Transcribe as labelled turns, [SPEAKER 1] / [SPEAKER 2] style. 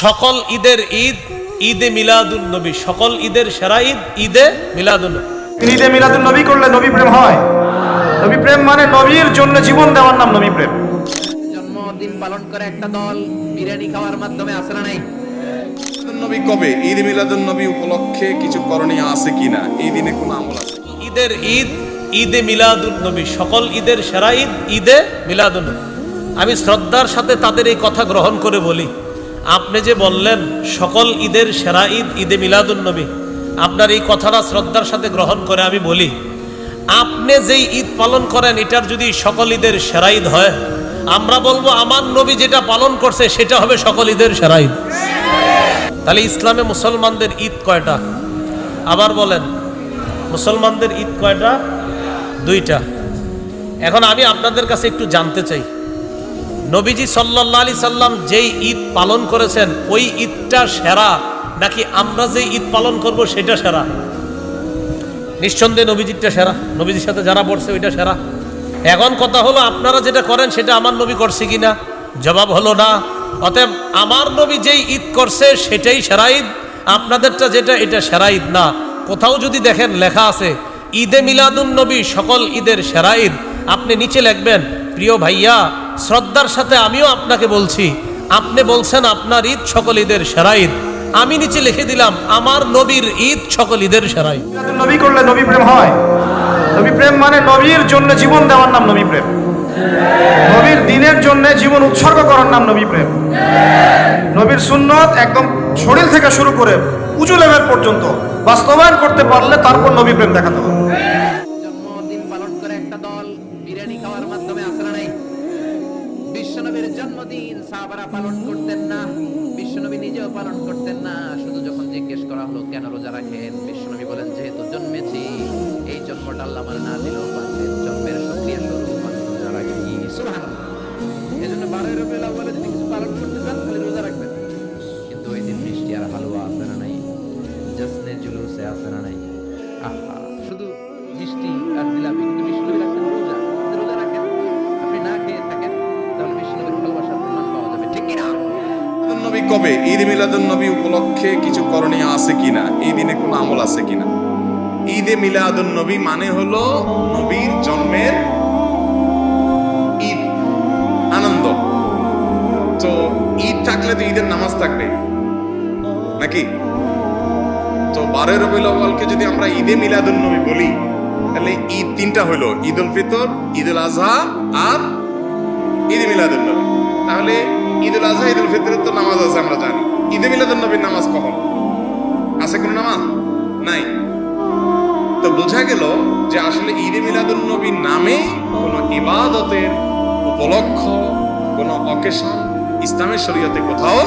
[SPEAKER 1] সকল ঈদের ঈদ ঈদে মিলাদুন নবী। সকল ঈদের সেরা ঈদ ঈদে মিলাদুন নবী।
[SPEAKER 2] ঈদে মিলাদুল নবী করলে নবী প্রেম হয়। নবী প্রেম মানে নবীর জন্য জীবন দেওয়ার নাম নবী প্রেম।
[SPEAKER 3] জন্মদিন পালন করে একটা দল বিরিয়ানি খাওয়ার মাধ্যমে আসে না নাই?
[SPEAKER 4] নবী কবে? ঈদ মিলাদুন নবী উপলক্ষে কিছু করণীয় আছে কিনা এই দিনে কোনো আমল আছে?
[SPEAKER 1] ঈদের ঈদ ঈদে মিলাদুন নবী। সকল ঈদের সেরা ঈদ ঈদে মিলাদুন নবী। আমি শ্রদ্ধার সাথে তাদের এই কথা গ্রহণ করে বলি। আপনি যে বললেন, সকল ঈদের সেরা ঈদ, ঈদে মিলাদুন নবী, আপনার এই কথাটা শ্রদ্ধার সাথে গ্রহণ করে আমি বলি, আপনি যেই ঈদ পালন করেন, এটার যদি সকল ঈদের সেরা ঈদ হয়, আমরা বলব আমার নবী যেটা পালন করছে, সেটা হবে সকল ঈদের সেরা ঈদ। তাহলে ইসলামে মুসলমানদের ঈদ কয়টা? আবার বলেন, মুসলমানদের ঈদ কয়টা? দুইটা। এখন আমি আপনাদের কাছে একটু জানতে চাই। নবীজি সাল্লাহ আলি সাল্লাম যেই ঈদ পালন করেছেন, ওই ঈদটা সেরা? নাকি আমরা যে ঈদ পালন করব সেটা সেরা? নিঃসন্দেহে নবীজিরটা সেরা। নবীজির সাথে যারা পড়ছে, ওইটা সেরা। এখন কথা হলো, আপনারা যেটা করেন, সেটা আমার নবী করছে কিনা? জবাব হলো না। অতএব আমার নবী যেই ঈদ করছে, সেটাই সেরা ঈদ। আপনাদেরটা যেটা, এটা সেরা ঈদ না। কোথাও যদি দেখেন, লেখা আছে, ঈদে মিলাদুন নবী, সকল ঈদের সেরা ঈদ। আপনি নিচে লিখবেন, প্রিয় ভাইয়া শ্রদ্ধার সাথে আমিও আপনাকে বলছি, আপনি বলছেন আপনার ঈদ সকল ঈদের সেরা ঈদ। আমি নিচে লিখে দিলাম, আমার নবীর ঈদ সকল ঈদের সেরা ঈদ।
[SPEAKER 2] নবী করলে নবী প্রেম হয়। নবী প্রেম মানে নবীর জন্য জীবন দেওয়ার নাম নবী প্রেম। নবীর দিনের জন্য জীবন উৎসর্গ করার নাম নবী প্রেম। নবীর সুন্নত একদম শরীর থেকে শুরু করে উঁচু লেভেল পর্যন্ত বাস্তবায়ন করতে পারলে তারপর নবী প্রেম দেখাতে হবে।
[SPEAKER 3] বিশ্বনবীর জন্মদিন সাহাবারা পালন করতেন না, বিশ্বনবী নিজেও পালন করতেন না। শুধু যখন জিজ্ঞেস করা হলো, কেন রোজা রাখেন? বিশ্বনবী বলেন, যেহেতু জন্মেছি, এই জন্মটা আল্লাহ আমার না দিলেও পারতেন জন্মের সক্রিয় স্বরূপ আমি রোজা রাখি সুবহানাল্লাহ। এই জন্য বারোই রবিউল আউয়ালে যদি কিছু পালন করতে চান, তাহলে রোজা রাখবেন। কিন্তু ওই দিন মিষ্টি আর হালুয়া আছে না নাই? জশ্নে জুলুসে আছে না নাই? আহা।
[SPEAKER 4] কবে? ঈদ মিলাদুন নবী উপলক্ষে কিছু করণীয় আছে কিনা? এই দিনে কোনো আমল আছে কিনা? ঈদে মিলাদুন নবী মানে হলো নবীর জন্মের ঈদ, আনন্দ। তো ঈদ থাকলে তো ঈদের নামাজ থাকবে, নাকি? তো বারোই রবিউল আউয়ালকে যদি আমরা ঈদে মিলাদুন নবী বলি, তাহলে ঈদ তিনটা হলো ঈদ উল ফিতর ঈদ উল আজহা আর ঈদ মিলাদুল নবী। তাহলে ঈদ উল আজহা, ঈদুল ফিতরের তো নামাজ আছে, আমরা জানি। ঈদে মিলাদুল নবীর নামাজ কখন? আছে কোনো নামাজ? নাই। তো বোঝা গেল যে আসলে ঈদে মিলাদুল নবীর নামে কোন ইবাদতের উপলক্ষ, কোন অকেশন ইসলামের শরীয়তে কোথাও